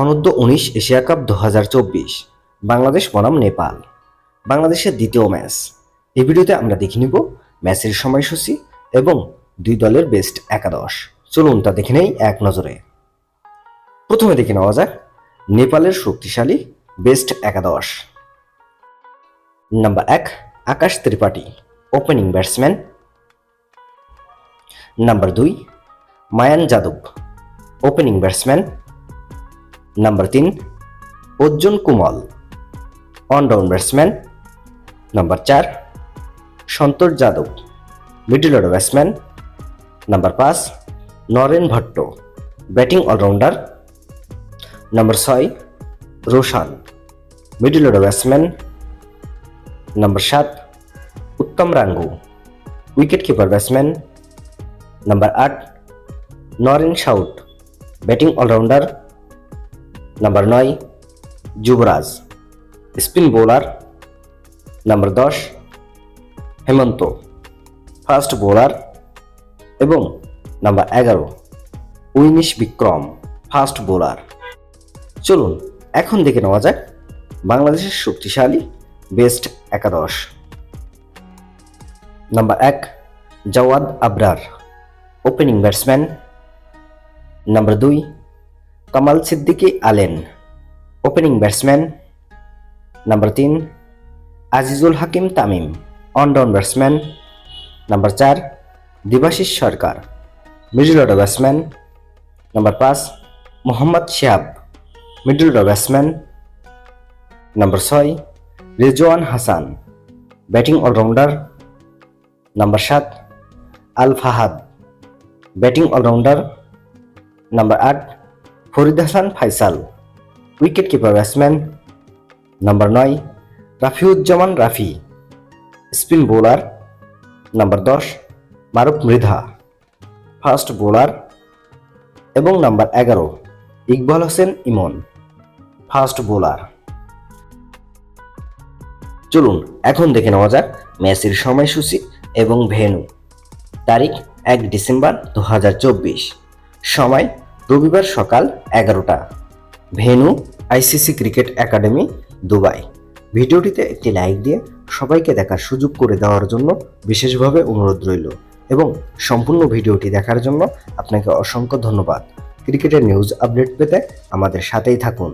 অনূর্ধ্ব উনিশ Asia cup দু হাজার চব্বিশ। বাংলাদেশ বনাম নেপাল। বাংলাদেশের দ্বিতীয় ম্যাচ। এই ভিডিওতে আমরা দেখে নিব ম্যাচের সময়সূচি এবং দুই দলের বেস্ট একাদশ। চলুন তা দেখে নেই এক নজরে। প্রথমে দেখে নেওয়া যাক নেপালের শক্তিশালী বেস্ট একাদশ। নাম্বার এক, Akash Tripathi, opening batsman. Number দুই, Mayan Yadav, opening batsman. Number তিন, Arjun Kumal. One down batsman number চার, Santosh Yadav. Middle order batsman number পাঁচ, Naren Bhatt. Batting allrounder number ছয়, Roshan. Middle order batsman number সাত, Uttam Rangu. Wicket keeper batsman number আট, Naren Shaut batting allrounder number নয় Yuvraj spin bowler number দশ Hemant fast bowler এবং number এগারো উইনিশ Vikram fast bowler চলুন এখন দেখে নেওয়া যাক বাংলাদেশের শক্তিশালী বেস্ট একাদশ নাম্বার এক Jawad Abrar opening batsman number দুই Kamal Siddiqui Alen opening batsman number তিন Azizul Hakim Tamim one down batsman number চার Debashish Sarkar middle order batsman number পাঁচ Mohammad Shihab middle order batsman number ছয় Rezwan Hasan batting allrounder number সাত Al Fahad batting allrounder number আট Farid Hasan, Faisal. Wicket keeper batsman number নয়, Rafiuzzaman Rafi. Spin bowler number দশ, Maruf Mridha. Fast bowler এবং number এগারো, Iqbal Hossain Emon. Fast bowler চলুন, এখন দেখে নেওয়া যাক ম্যাচের সময়সূচি এবং ভেন্যু। তারিখ এক ডিসেম্বর দু হাজার চব্বিশ। সময় রবিবার সকাল এগারোটা। Venue ICC cricket academy, Dubai. ভিডিওটিতে একটি লাইক দিয়ে সবাইকে দেখার সুযোগ করে দেওয়ার জন্য বিশেষভাবে অনুরোধ রইল এবং সম্পূর্ণ ভিডিওটি দেখার জন্য আপনাকে অসংখ্য ধন্যবাদ। ক্রিকেটের নিউজ আপডেট পেতে আমাদের সাথেই থাকুন।